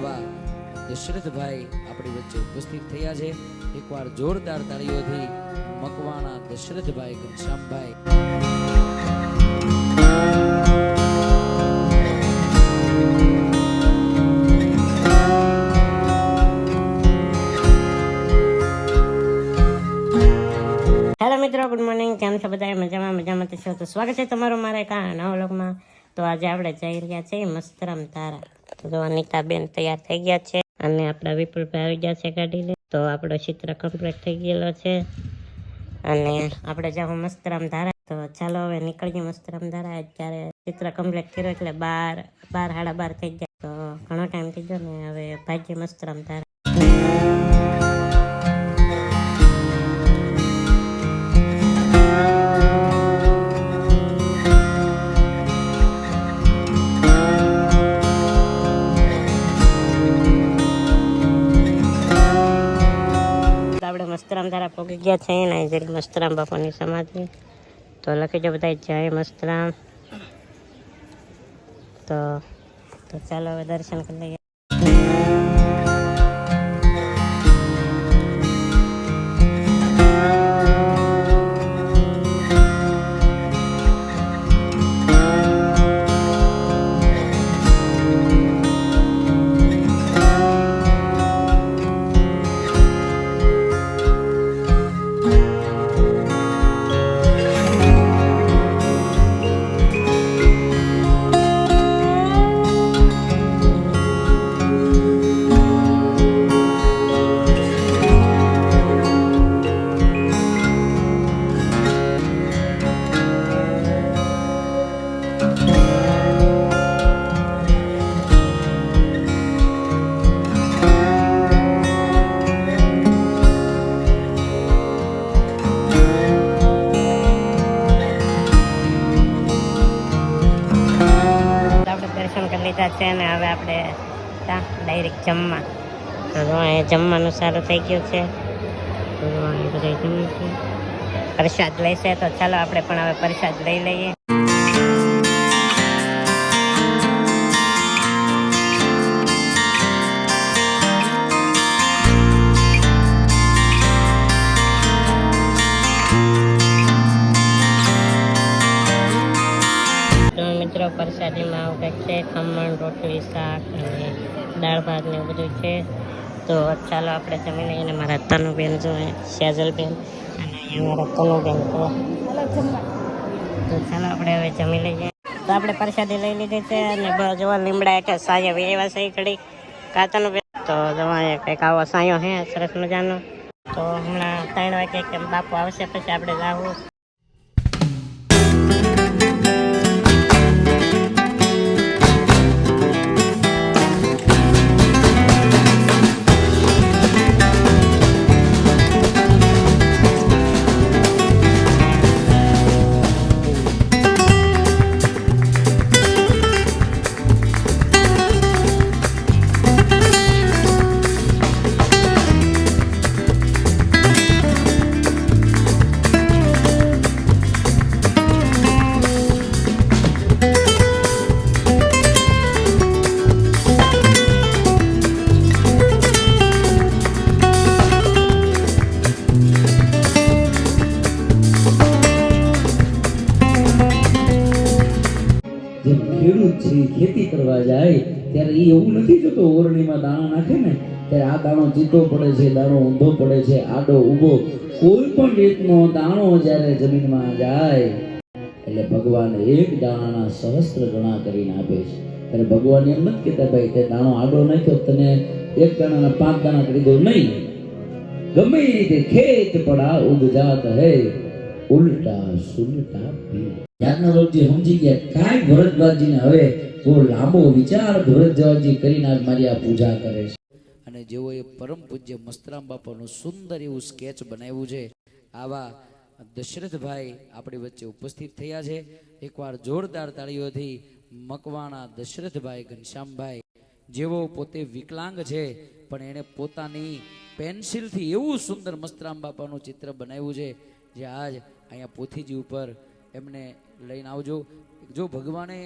આવા દશરથભાઈ આપણી વચ્ચે ઉપસ્થિત થયા છે. એકવાર જોરદાર તાળીઓથી મકવાણા દશરથભાઈ ઘનશ્યામભાઈ. મિત્રો ગુડ મોર્નિંગ કેમ છો બધા મજામાં મજામાં છો તો સ્વાગત છે તમારું મારા એક આ નવા તો આજે આપણે જઈ રહ્યા છીએ મસ્તરમ તારા. તો જો અનિતાબેન તૈયાર થઈ ગયા છે. અને આપણા વિપુલભાઈ આવી ગયા છે ગાડીને તો આપણો ચિત્ર કમ્પ્લીટ થઈ ગયેલો છે. અને આપણે જાવ મસ્તરામ ધારા. તો ચાલો હવે નીકળીએ મસ્તરામ ધારા. અત્યારે ચિત્ર કમ્પ્લીટ કર્યો એટલે બાર બાર, સાડા બાર થઈ ગયા. તો ઘણો ટાઈમ થઈ ગયો ને હવે ભાગ્ય મસ્તરામ ધારા. આપણે મસ્તરામ ધારા ગયા છે એના જરી મસ્તરામ બાપાની સમાધિ. તો લખી જો બધા, જય મસ્તરામ. તો તો ચાલો હવે દર્શન કરી લઈએ. છે અને હવે આપણે ડાયરેક્ટ જમવા. અહીંયા જમવાનું સારું થઈ ગયું છે. બધા જમે છે પ્રસાદ લેશે તો ચાલો આપણે પણ હવે પ્રસાદ લઈ લઈએ. મિત્રો આવું કંઈક છે, ખમણ, રોટલી, શાક અને દાળ ભાત ને એવું બધું છે. તો ચાલો આપણે જમી લઈએ અને મારા તનુબેન જો સેજલબેન અને અહીંયા મારા તનુબેન તો તો ચાલો આપણે હવે જમી લઈએ. તો આપણે પ્રસાદી લઈ લીધી છે અને જોવા લીમડા એટલે સાંજે વેવા સહી ઘડી. કાતનું બેન તો જવા કંઈક આવો સાયો હે સરસ મજાનો. તો હમણાં ત્રણ વાગે કેમ બાપુ આવશે, પછી આપણે જાવું. ખેડૂત છે ખેતી કરવા જાય, ત્યારે એ એવું નથી જોતો, ઓરણીમાં દાણો નાખે ને, ત્યારે આ દાણો ચીતો પડે છે, દાણો ઊંધો પડે છે, આડો ઊભો. કોઈ પણ રીતનો દાણો જ્યારે જમીનમાં જાય, એટલે ભગવાન એક દાણાના સહસ્ત્ર ગણા કરીને આપે છે. ત્યારે ભગવાન એમ નથી કહેતા, ભાઈ, તે દાણો આડો નાખ્યો, તને એક દાણાના પાંચ દાણા કરી દો. નહીં. ગમે એ રીતે ખેત પડા ઉગજાત હે, ઉલટા સુલટા ભી ટેકનોલોજી સમજી ગયા, કાંઈ ભરતભાજીને હવે બહુ લાંબો વિચાર ભરતભાજી કરીને આજ મારી આ પૂજા કરે છે. અને જેઓએ પરમ પૂજ્ય મસ્તરામ બાપાનું સુંદર એવું સ્કેચ બનાવ્યું છે, આવા દશરથભાઈ આપણી વચ્ચે ઉપસ્થિત થયા છે. એકવાર જોરદાર તાળીઓથી મકવાણા દશરથભાઈ ઘનશ્યામભાઈ, જેઓ પોતે વિકલાંગ છે, પણ એણે પોતાની પેન્સિલથી એવું સુંદર મસ્તરામ બાપાનું ચિત્ર બનાવ્યું છે, જે આજ અહીંયા પોથીજી ઉપર એમને લઈને આવજો. જો ભગવાને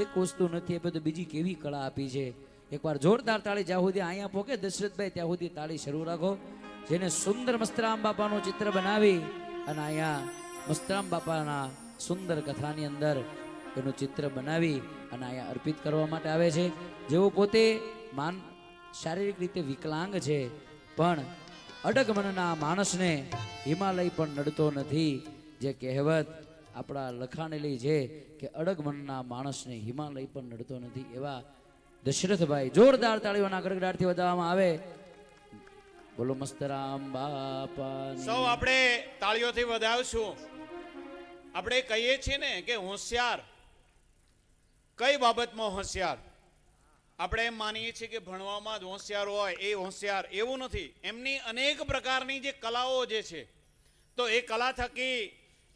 એક વસ્તુ નથી આપી, તો બીજી કેવી કળા આપી છે? એકવાર જોરદાર તાળી જ્યાં સુધી અહીંયા પોકે, દશરથભાઈ ત્યાં સુધી તાળી શરૂ રાખો. જેને સુંદર મસ્તરામ બાપાનું ચિત્ર બનાવી અને અહીંયા મસ્તરામ બાપાના સુંદર કથાની અંદર એનું ચિત્ર બનાવી અને અહીંયા અર્પિત કરવા માટે આવે છે. જેઓ પોતે માન શારીરિક રીતે વિકલાંગ છે, પણ અડગ મનના માણસને હિમાલય પણ નડતો નથી. જે કહેવત આપણા લખાણેલી છે કે અડગ મનના માણસને હિમાલય પણ નડતો નથી, એવા દશરથભાઈ જોરદાર તાળીઓના ગડગડાટથી વધાવવામાં આવે. બોલો, મસ્તરામ બાપા સૌ આપણે તાળીઓથી વધાવશું. આપણે કહીએ છીએ ને કે હોશિયાર. કઈ બાબતમાં હોશિયાર? આપણે એમ માનીએ છીએ કે ભણવામાં જ હોશિયાર હોય, એ હોશિયાર એવું નથી. એમની અનેક પ્રકારની જે કલાઓ જે છે, તો એ કલા થકી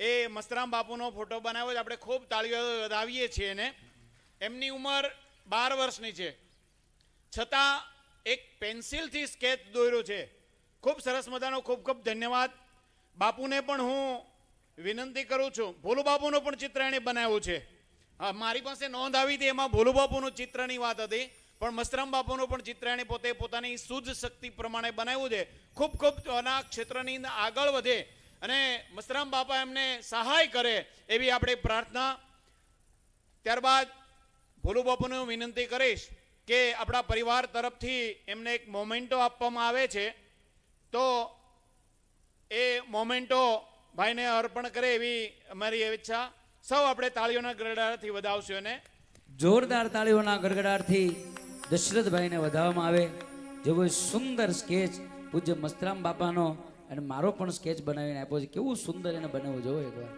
એ મસ્તરામ બાપુનો ફોટો બનાવ્યો છે. આપણે ખૂબ તાળીઓ વધાવીએ છીએ એને. એમની ઉંમર બાર વર્ષની છે. છતાં એક પેન્સિલથી સ્કેચ દોર્યો છે. ખૂબ સરસ મજાનો ખૂબ ખૂબ ધન્યવાદ. બાપુને પણ હું વિનંતી કરું છું. ભોલુ બાપુનું પણ ચિત્ર એણે બનાવ્યું છે. હા, મારી પાસે નોંધ આવી હતી એમાં ભોલુ બાપુનું ચિત્રની વાત હતી પણ મસ્તરામ બાપુનું પણ ચિત્ર એણે પોતે પોતાની શુદ્ધ શક્તિ પ્રમાણે બનાવ્યું છે. ખૂબ ખૂબ આના ક્ષેત્રની આગળ વધે. અને મસ્તરામ બાપા એમને સહાય કરે એવી આપણે પ્રાર્થના. ત્યારબાદ ભોલુ બાપુને હું વિનંતી કરીશ કે આપણા પરિવાર તરફથી એમને એક મોમેન્ટો આપવામાં આવે છે. તો એ મોમેન્ટો ભાઈને અર્પણ કરે એવી અમારી ઈચ્છા સૌ આપણે તાળીઓના ગરગડાટથી વધાવશું એને. જોરદાર તાળીઓના ગરગડાટથી દશરથભાઈને વધાવવામાં આવે. જેવો સુંદર સ્કેચ પૂજ્ય મસ્તરામ બાપાનો અને મારો પણ સ્કેચ બનાવીને આપ્યો છે. કેવું સુંદર એને બનાવવું જોવો એકવાર.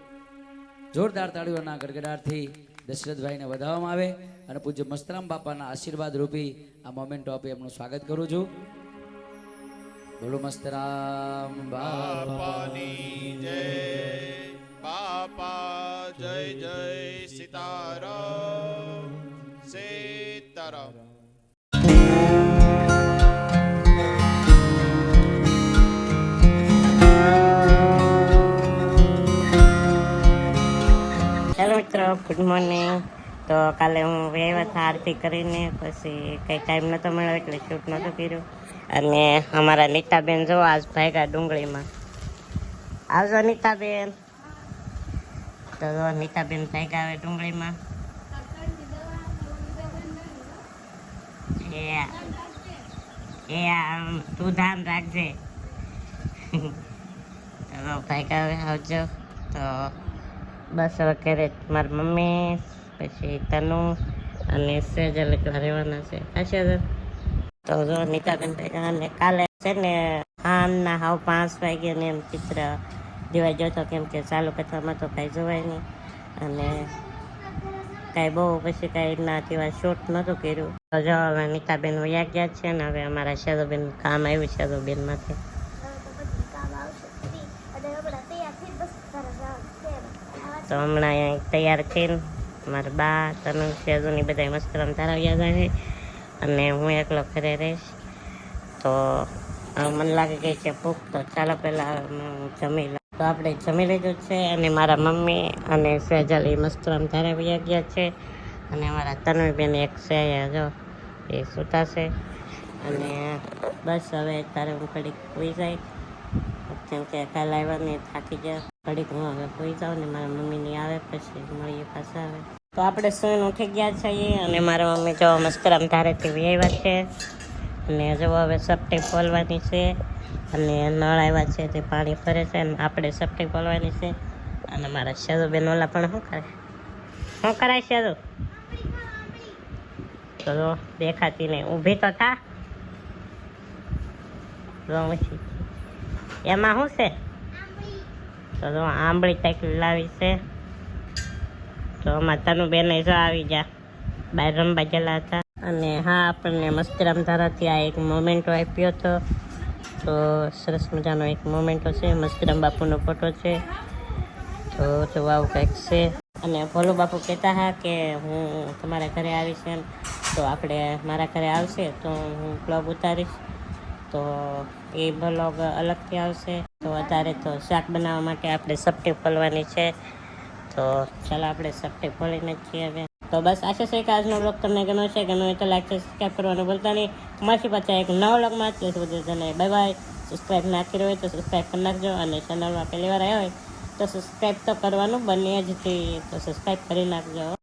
જોરદાર તાળીઓના ગડગડાટથી દશરથભાઈને વધાવવામાં આવે અને પૂજ્ય મસ્તરામ બાપાના આશીર્વાદ રૂપી આ મોમેન્ટો આપી એમનું સ્વાગત કરું છું. બોલો મસ્તરામ બાપા. બાપાની જય. બાપા જય જય સીતારામ. સીતારામ. ગુડ મોર્નિંગ તો કાલે હું વ્યવસ્થા આરતી કરીને, પછી કંઈ ટાઈમ નહોતો મળ્યો એટલે શૂટ નહોતું કર્યું. અને અમારા નીતાબેન જો આજ ભાગ્યા ડુંગળીમાં. આવજો નીતાબેન. તો જો નીતાબેન ભાગ્યા આવે ડુંગળીમાં. એ તું ધ્યાન રાખજે. તો ભાગ્યા આવે આવજો. તો બસ હવે ઘરે મારી મમ્મી પછી તનુ અને સેજલ એકલા રહેવાના છે હા સેજલ તો જો નીતાબેન ભેગા અને કાલે છે ને આમના હાવ પાંચ વાગ્યા ને એમ ચિત્ર દિવાઈ જોતો કેમ કે ચાલુ કથામાં તો કાંઈ જોવાય નહીં અને કાંઈ બહુ પછી કાંઈ ના તેવા શૂટ નહોતું કર્યું તો જો હવે નીતાબેન વયા ગયા છે ને હવે અમારા શેદોબેન કામ આવ્યું શેદોબેન તો હમણાં તૈયાર થઈને મારા બા તનુ સેજુની બધા મસ્કરમ ધરાવ્યા જાય છે અને હું એકલો ઘરે રહીશ. તો મને લાગે કે છે ભૂખ, તો ચાલો પહેલાં જમી લઉં. તો આપણે જમી લીધું છે અને મારા મમ્મી અને સેજલ એ મસ્કરમ ધરાવ્યા ગયા છે. અને મારા તન્વીબેન એક છે જો, એ સૂતા છે અને બસ હવે તારે હું કડીક હોઈ જાય. કેમ કે કાલે આવ્યા ને થાકી ગયા. ઘડીક હું હવે હોઈ જાઉં ને મારા મમ્મીની આવે પછી મળીએ પાછા આવે તો આપણે સૂઈને ઉઠી ગયા છીએ અને મારા મમ્મી જો મસ્કરામ ધારેથી આવ્યા છે. અને જો હવે સપટી ખોલવાની છે અને નળ આવ્યા છે તે પાણી ભરે છે અને આપણે સપટી ખોલવાની છે. અને મારા શેદુબેન ઓલા પણ શું કરે? શું કરાય શેરુ તો દેખાતી નહીં ઊભી તો થા. એમાં શું છે? તો આંબળી કંઈક લાવી છે. તો અમારે તનુ બેન જો આવી જા બહાર રમવા ગયેલા હતા. અને હા, આપણને મસ્તરામ ધારાથી આ એક મોમેન્ટો આપ્યો હતો. તો સરસ મજાનો એક મોમેન્ટો છે. મસ્તરામ બાપુનો ફોટો છે. તો જો આવું કંઈક છે. અને ભોલુ બાપુ કહેતા હા કે હું તમારા ઘરે આવીશ એમ. તો આપણે મારા ઘરે આવશે તો હું બ્લોગ ઉતારીશ. તો એ બ્લોગ અલગથી આવશે. તો અત્યારે તો શાક બનાવવા માટે આપણે સપટી ખોલવાની છે. તો ચાલો આપણે સપટી ખોલીને છીએ હવે. તો બસ આશા છે કે આજનો બ્લોગ તમને ગમ્યો છે ગમ્યો તો લાઈક છે સબસ્ક્રાઈબ કરવાનું ભૂલતા નહીં. મળશે પાછા એક નવો બ્લોગમાં ત્યાં સુધી તને બાય બાય સબસ્ક્રાઈબ ના કર્યો હોય તો સબસ્ક્રાઈબ કરી નાખજો અને ચેનલમાં પહેલી વાર આવ્યો હોય તો સબસ્ક્રાઈબ તો કરવાનું બને જ થી તો સબસ્ક્રાઈબ કરી નાખજો.